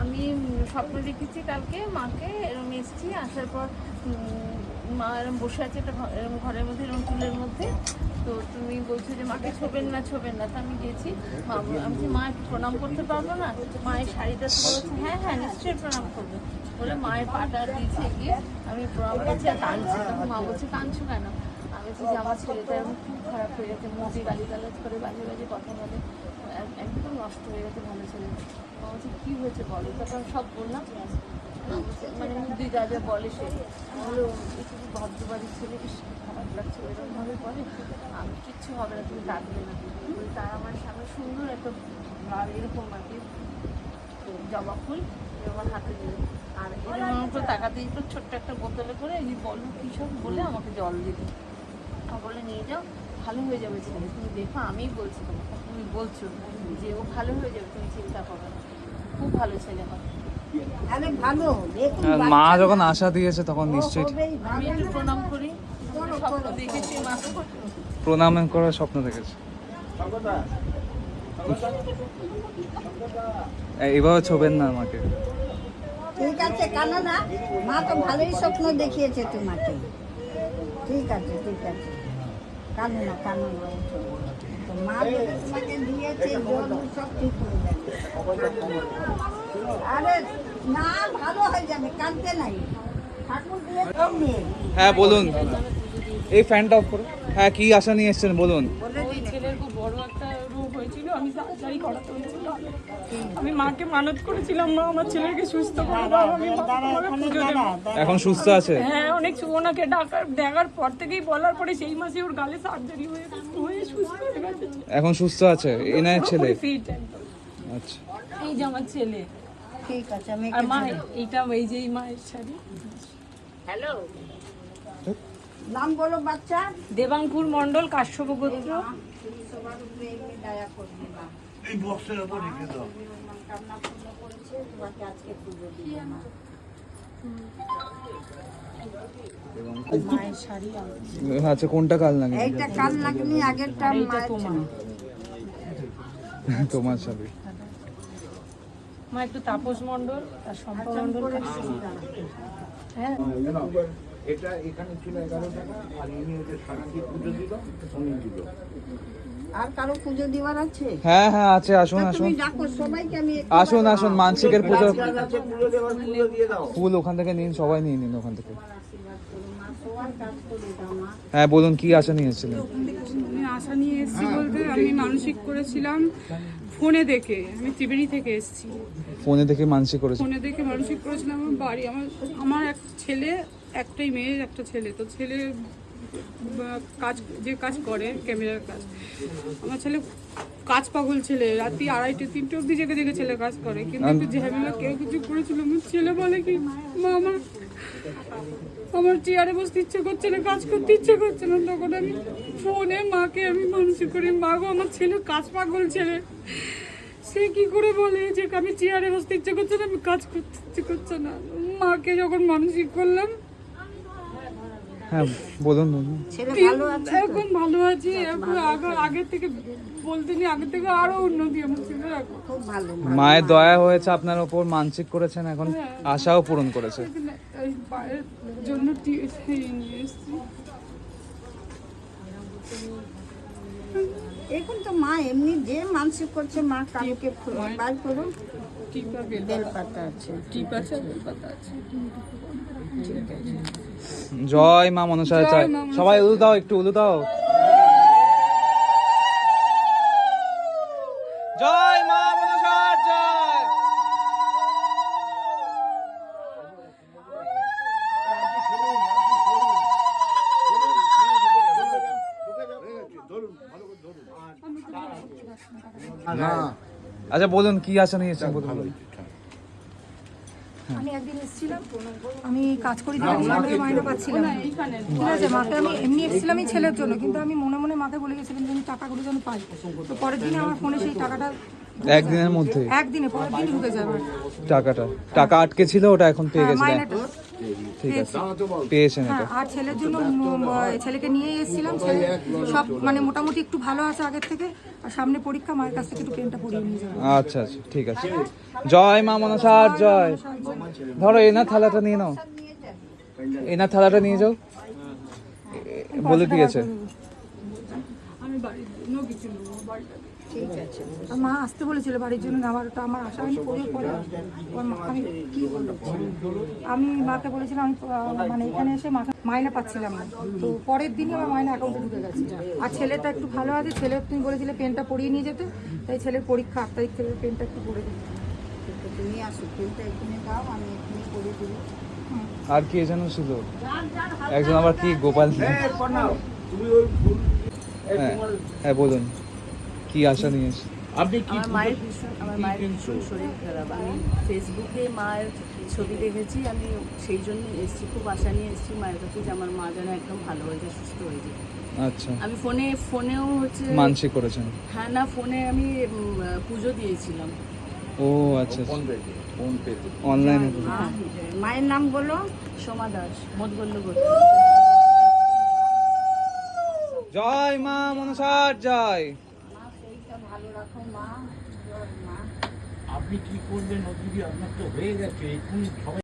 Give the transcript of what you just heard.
আমি স্বপ্ন দেখেছি কালকে, মাকে এরম এসেছি, আসার পর মা এরম বসে আছে একটা এরম ঘরের মধ্যে, এরম চুলের মধ্যে। তো তুমি বলছো যে, মাকে ছোবেন না ছোবেন না। তো আমি গেছি মা আমি মা, একটু প্রণাম করতে পারব না? মায়ের শাড়িটা তো বলছে হ্যাঁ হ্যাঁ নিশ্চয়ই প্রণাম করবে। বলে মায়ের পাটা দিয়েছে গিয়ে, আমি প্রণাম করছি আর কাঁদছি। তখন মা বলছে, কাঁদছো কেন? আমি বলছি যে, আমার ছেলেটা এরকম খুব খারাপ হয়ে গেছে। মুখে গালি গালাজ করে বাজে বাজে কথা বলে। একদম নষ্ট হয়ে গেছে ভালো ছেলে বলছে, কী হয়েছে বলো? তখন সব বললাম। মানে যা যা বলে সে। বলো একটু ভদ্রবাড়ির ছেলে, বেশ খারাপ লাগছে এরকমভাবে বলে। আমি কিচ্ছু হবে না, তুমি কাঁদবে না। তার আমার সামনে সুন্দর একটা এরকম আর কি জবা ফুল আমার হাতে দিল আর এরকম উপর তাকাতে ছোট্ট একটা বোতলে করে, এই বলো কী সব, বলে আমাকে জল দিল বলে নিয়ে যাও। ভালো হয়ে যাবে ছেলে। তুমি দেখো আমিই বলছি তোমাকে তুমি বলছো যে ও ভালো হয়ে যাবে তুমি চিন্তা করো না। খুব ভালো ছেলে আরে ভালো মা যখন আশা দিয়েছে তখন নিশ্চয়ই প্রণাম করি। স্বপ্ন দেখেছি মা। প্রণাম করার স্বপ্ন দেখেছে। এ- এইভাবে ছোবেন না আমাকে। ঠিক আছে কানো না মা তো ভালোই স্বপ্ন দেখিয়েছে তোমাকে। ঠিক আছে ঠিক আছে। কানো না কানু না তো। মা তোমাকে দিয়েছে জল সব ঠিক হয়ে যাবে। আরে না ভালো হয়ে যাবে কানতে নাই। হ্যাঁ বলুন। এই ফ্যানটা অফ করো। হ্যাঁ কি আশা নিয়ে এসছেন বলুন। ছেলের খুব বড় একটা রোগ হয়েছিল আমি সার্জারি করাতে হয়েছিল আমি মাকে মানত করেছিলাম মা আমার ছেলেকে সুস্থ করে দাও আমি মা- পুজো দেবো। এখন সুস্থ আছে? হ্যাঁ অনেক ওনাকে ডাকার দেখার পর থেকেই বলার পরে সেই মাসে ওর গালে সার্জারি হয়ে হয়ে সুস্থ হয়ে গেছে। এখন সুস্থ আছে? এনার ছেলে? ফিট আচ্ছা। এই যে আমার ছেলে। ঠিক আছে আমি আর মা এইটা এই যে এই মায়ের শাড়ি। হ্যালো। নাম বলো বাচ্চা। দেবাঙ্কুর মণ্ডল কাশ্যপ গোত্র সবার উপরে দয়া করবে মা। এই বক্সের উপর রেখে দাও। কামনা পূর্ণ করেছে তোমাকে আজকে পুজো দিবে মা মায়ের শাড়ি আর আচ্ছা কোনটা কাল লাগে এইটা কাল লাগনি আগেরটা এইটা তোমার। তোমার সাথে মা একটু তাপস মণ্ডল আর শম্পা মণ্ডল হ্যাঁ। এটা এখানে ছিল এগারো টাকা আর ইনি হচ্ছে সারাটি পুজো দিল উনি দিল। আর কারও পুজো দেওয়ার আছে? হ্যাঁ হ্যাঁ আছে আসুন আসুন। সবাইকে আমি আসুন আসুন মানসিকের পুজো। আছে পুজো দেওয়ার পুজো দিয়ে দাও। ফুল ওখান থেকে নিন সবাই নিয়ে নিন ওখান থেকে। হ্যাঁ বলুন কি আশা নিয়ে এসেছিলেন? আমি আশা নিয়ে এসেছি বলতে আমি মানসিক করেছিলাম ফোনে দেখে আমি ত্রিবেণী থেকে এসেছি। ফোনে দেখে মানসিক করেছে ফোনে দেখে মানসিক করেছিলাম আমার বাড়ি আমার আমার এক ছেলে একটাই মেয়ে একটা ছেলে তো ছেলে কাজ যে কাজ করে ক্যামেরার কাজ। আমার ছেলে কাজ পাগল ছেলে রাত্রি আড়াইটে তিনটে অবধি জেগে জেগে ছেলে কাজ করে কিন্তু একটু ঝামেলা কেউ কিছু করেছিল আমার ছেলে বলে কি মা আমার আমার চেয়ারে বসতে ইচ্ছে করছে না কাজ করতে ইচ্ছে করছে না। তখন আমি ফোনে মাকে আমি মানসিক করি মা গো আমার ছেলে কাজ পাগল ছেলে। সে কি করে বলে যে আমি চেয়ারে বসতে ইচ্ছে করছে না আমি কাজ করতে ইচ্ছে করছে না? মাকে যখন মানসিক করলাম হ্যাঁ বলুন বলুন। ছেলে ভালো আছে এখন ভালো আছি এখন আগে আগের থেকে বলতে নি আগের থেকে আরও উন্নতি আমার ছেলের এখন। খুব ভালো মায়ের দয়া হয়েছে আপনার ওপর মানসিক করেছেন এখন আশাও পূরণ করেছে। জন্য এখন তো মা এমনি যে মানসিক করছে মা কালকে বার করো টিপা বেল বেল আছে। টিপ আছে বেল পাতা আছে। জয় মা মনসা জয় মনসা সবাই উলু দাও একটু উলু দাও। জয় মা মনসা জয় আচ্ছা বলুন কি আশা নিয়েছেন? বলুন। আমি একদিন এসেছিলাম। আমি কাজ করি বলে মাইনে পাচ্ছিলাম। না। ঠিক আছে মাকে আমি এমনি এসেছিলামই ছেলের জন্য কিন্তু আমি মনে মনে মাকে বলে গেছিলাম যে আমি টাকাগুলো যেন পাই। তো পরের দিনে আমার ফোনে সেই টাকাটা একদিনের মধ্যে? একদিনে পরের দিন ঢুকে যাবে। টাকাটা। টাকা আটকে ছিল ওটা এখন পেয়ে গেছে মাইনেটা ঠিক আছে। পেয়েছেন হ্যাঁ এটা আর ছেলের জন্য ছেলেকে নিয়ে এসেছিলাম। ছেলে সব মানে মোটামুটি একটু ভালো আছে আগের থেকে। আর সামনে পরীক্ষা মায়ের কাছ থেকে একটু পেনটা পড়িয়ে নিয়ে যাব। আচ্ছা আচ্ছা ঠিক আছে। জয় মা মনসার জয়। ধরো এনার থালাটা নিয়ে নাও। এনার থালাটা নিয়ে যাও। বলে দিয়েছে। আমি জন্য কিছু ঠিক আছে। মা আসতে বলেছিল বাড়ির জন্য আমার আমার আশা হয়নি পরে পরে ওর মা- আমি কি আমি মাকে বলেছিলাম আমি মানে এখানে এসে মাকে মাইনা পাচ্ছিলাম না। তো পরের দিনই আমার মাইনা অ্যাকাউন্টে ঢুকে গেছে। আর ছেলেটা একটু ভালো আছে ছেলে তুমি বলেছিলে পেনটা পড়িয়ে নিয়ে যেতে তাই ছেলের পরীক্ষা আট তারিখ থেকে পেনটা একটু পড়ে দিই তো তুমি আসো পেনটা এখানে দাও আমি এখানে করে দেবো। আর কে যেন ছিল? একজন আবার কি গোপাল তুমি ওই ফুল হ্যাঁ হ্যাঁ বলুন। কি আশা নিয়ে এসেছেন? আপনি কি আমার মায়ের ভীষণ আমার মায়ের ভীষণ শরীর খারাপ। আমি ফেসবুকে মায়ের ছবি দেখেছি আমি সেই জন্য এসেছি খুব আশা নিয়ে এসেছি মায়ের কাছে যে আমার মা যেন একদম ভালো হয়ে যায় সুস্থ হয়ে যায়। আচ্ছা। আমি ফোনে ফোনেও হচ্ছে মানসিক করেছেন? হ্যাঁ না ফোনে আমি পুজো দিয়েছিলাম। ও আচ্ছা ফোন পেতে ফোন পেতে অনলাইনে মায়ের নাম বলো সোমা দাস মধুগল্য জয় মা মনসার জয় ভালো রাখো মা আপনি কি করবেন? ও আপনার তো হয়ে গেছে এক্ষুনি সবাই